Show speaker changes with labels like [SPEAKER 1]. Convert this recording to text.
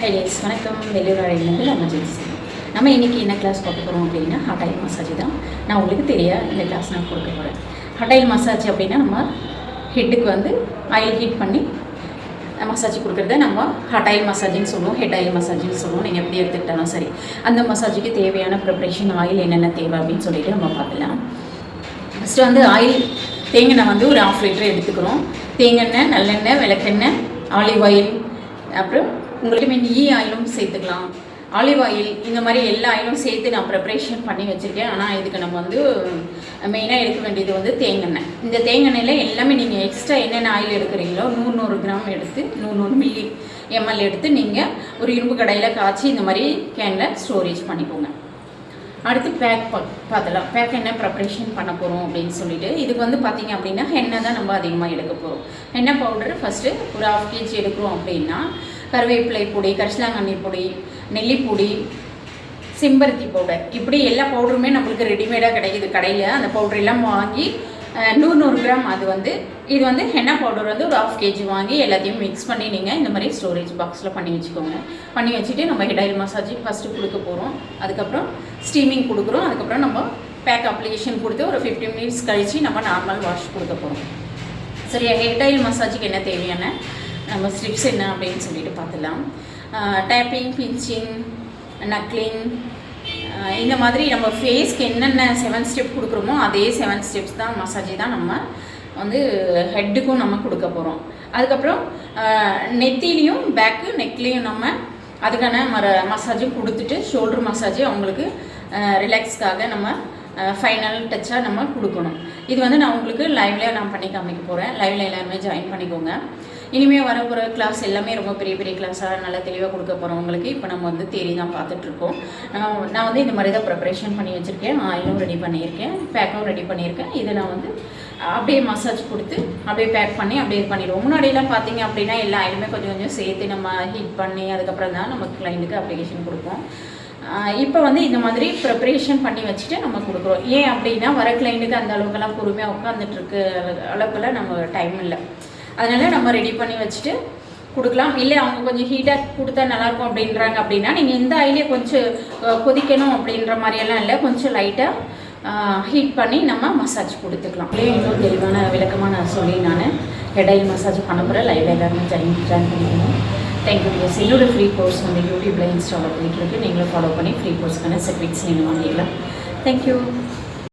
[SPEAKER 1] High days வணக்கம். வெளியூராடிலேருந்து நம்ம ஜெயிச்சு நம்ம இன்றைக்கி என்ன கிளாஸ் பார்க்க போகிறோம் அப்படின்னா ஹாட் ஆயில் மசாஜ் தான். நான் உங்களுக்கு தெரிய இந்த கிளாஸ் நான் கொடுக்க போகிறேன் ஹாட் ஆயில் மசாஜ் அப்படின்னா நம்ம ஹெட்டுக்கு வந்து ஆயில் ஹீட் பண்ணி மசாஜ் கொடுக்குறத நம்ம ஹாட் ஆயில் மசாஜின்னு சொல்லுவோம் ஹெட் ஆயில் மசாஜின்னு சொல்லுவோம். நீங்கள் எப்படி எடுத்துக்கிட்டாலும் சரி. அந்த மசாஜுக்கு தேவையான ப்ரிப்ரேஷன் ஆயில் என்னென்ன தேவை அப்படின்னு சொல்லிட்டு நம்ம பார்க்கலாம். ஃபஸ்ட்டு வந்து ஆயில் தேங்காய் வந்து ஒரு ஆஃப் லிட்டர் எடுத்துக்கிறோம். தேங்காய் நல்லெண்ணெய் விளக்கெண்ணெய் ஆலிவ் ஆயில் அப்புறம் உங்களுக்கு மீன் ஈ ஆயிலும் சேர்த்துக்கலாம். ஆலிவ் ஆயில் இந்த மாதிரி எல்லா ஆயிலும் சேர்த்து நான் ப்ரிப்ரேஷன் பண்ணி வச்சுருக்கேன். ஆனால் இதுக்கு நம்ம வந்து மெயினாக எடுக்க வேண்டியது வந்து தேங்காய் இந்த தேங்கெண்ணெயில் எல்லாமே நீங்கள் எக்ஸ்ட்ரா என்னென்ன ஆயில் எடுக்கிறீங்களோ நூறு நூறு கிராம் எடுத்து நூறு நூறு மில்லி எம்எல் எடுத்து நீங்கள் ஒரு இரும்பு கடையில் காய்ச்சி இந்த மாதிரி கேனில் ஸ்டோரேஜ் பண்ணிக்கோங்க. அடுத்து பேக் பார்த்தலாம் பேக் என்ன ப்ரிப்ரேஷன் பண்ண போகிறோம் அப்படின்னு சொல்லிட்டு இதுக்கு வந்து பார்த்தீங்க அப்படின்னா எண்ணெய் தான் நம்ம அதிகமாக எடுக்க போகிறோம் எண்ணெய் பவுடர் ஃபஸ்ட்டு ஒரு ஹாஃப் கேஜி எடுக்கிறோம் அப்படின்னா கருவேப்பிலை பொடி கரிசலாங்கண்ணி பொடி நெல்லிப்பொடி செம்பருத்தி பவுடர். இப்படி எல்லா பவுடருமே நம்மளுக்கு ரெடிமேடாக கிடைக்குது. கடையில் அந்த பவுடர் எல்லாம் வாங்கி நூறு நூறு கிராம் அது வந்து இது வந்து ஹென்னா பவுடர் வந்து ஒரு ஹாஃப் கேஜி வாங்கி எல்லாத்தையும் மிக்ஸ் பண்ணி நீங்கள் இந்த மாதிரி ஸ்டோரேஜ் பாக்ஸில் பண்ணி வச்சுக்கோங்க. பண்ணி வச்சுட்டு நம்ம ஹெட் ஆயில் மசாஜ் ஃபஸ்ட்டு கொடுக்க போகிறோம் அதுக்கப்புறம் ஸ்டீமிங் கொடுக்குறோம். அதுக்கப்புறம் நம்ம பேக் அப்ளிகேஷன் கொடுத்து ஒரு ஃபிஃப்டி மினிட்ஸ் கழித்து நம்ம நார்மல் வாஷ் கொடுக்க போகிறோம் சரியா? ஹெட் ஆயில் மசாஜுக்கு என்ன தேவையான? நம்ம ஸ்ட்ரிப்ஸ் என்ன அப்படின்னு சொல்லிட்டு பார்த்துலாம் டேப்பிங் பிஞ்சிங் நக்லிங் இந்த மாதிரி நம்ம ஃபேஸ்க்கு என்னென்ன செவன் ஸ்டெப் கொடுக்குறோமோ அதே செவன் ஸ்டெப்ஸ் தான் மசாஜ் தான் நம்ம வந்து ஹெட்டுக்கும் நம்ம கொடுக்க போகிறோம் அதுக்கப்புறம் நெத்திலையும் பேக்கு நெக்லேயும் நம்ம அதுக்கான மர மசாஜும் கொடுத்துட்டு ஷோல்டர் மசாஜ் அவங்களுக்கு ரிலாக்ஸ்க்காக நம்ம ஃபைனல் டச்சாக நம்ம கொடுக்கணும். இது வந்து நான் உங்களுக்கு லைவ்ல நான் பண்ணி காமிக்க போகிறேன் லைவ்ல எல்லாருமே ஜாயின் பண்ணிக்கோங்க. இனிமேல் வர கிளாஸ் எல்லாமே ரொம்ப பெரிய பெரிய கிளாஸாக நல்லா தெளிவாக கொடுக்க போகிறவங்களுக்கு இப்போ நம்ம வந்து தேரி தான் பார்த்துட்ருக்கோம் நான் நான் வந்து இந்த மாதிரி தான் ப்ரிப்ரேஷன் பண்ணி வச்சுருக்கேன். ஆயிலும் ரெடி பண்ணியிருக்கேன். பேக்கும் ரெடி பண்ணியிருக்கேன். இதை நான் வந்து அப்படியே மசாஜ் கொடுத்து அப்படியே பேக் பண்ணி அப்படியே இது பண்ணிடுவோம். முன்னாடியெல்லாம் பார்த்தீங்க அப்படின்னா எல்லா ஆயிலுமே கொஞ்சம் கொஞ்சம் சேர்த்து நம்ம ஹீட் பண்ணி அதுக்கப்புறம் தான் நம்ம கிளைண்ட்டுக்கு அப்ளிகேஷன் கொடுப்போம். இப்போ வந்து இந்த மாதிரி ப்ரிப்ரேஷன் பண்ணி வச்சுட்டு நம்ம கொடுக்குறோம். ஏன் அப்படின்னா வர கிளைண்ட்டுக்கு அந்த அளவுக்கெல்லாம் பொறுமையாக உட்காந்துட்டு இருக்க அளவுக்குலாம் நம்ம டைம் இல்லை. அதனால் நம்ம ரெடி பண்ணி வச்சுட்டு கொடுக்கலாம். இல்லை அவங்க கொஞ்சம் ஹீட்டாக கொடுத்தா நல்லாயிருக்கும் அப்படின்றாங்க அப்படின்னா நீங்கள் இந்த ஆயிலே கொஞ்சம் கொதிக்கணும் அப்படின்ற மாதிரியெல்லாம் இல்லை. கொஞ்சம் லைட்டாக ஹீட் பண்ணி நம்ம மசாஜ் கொடுத்துக்கலாம். இல்லையே? இன்னும் தெளிவான விளக்கமாக நான் சொல்லி நான் ஹெட் மசாஜ் பண்ண போகிறேன் லைவ் எல்லாருமே ஜாயின் ஜாயின் பண்ணிக்கணும் தேங்க்யூ ப்ளஸ் என்னோடய ஃப்ரீ கோர்ஸ் வந்து யூடியூப்பில் இன்ஸ்டாவில் போயிட்டுருக்கு நீங்களும் ஃபாலோ பண்ணி ஃப்ரீ கோர்ஸ்க்கான சர்டிஃபிகேட்ஸ் நீங்கள் வாங்கிக்கலாம். தேங்க்யூ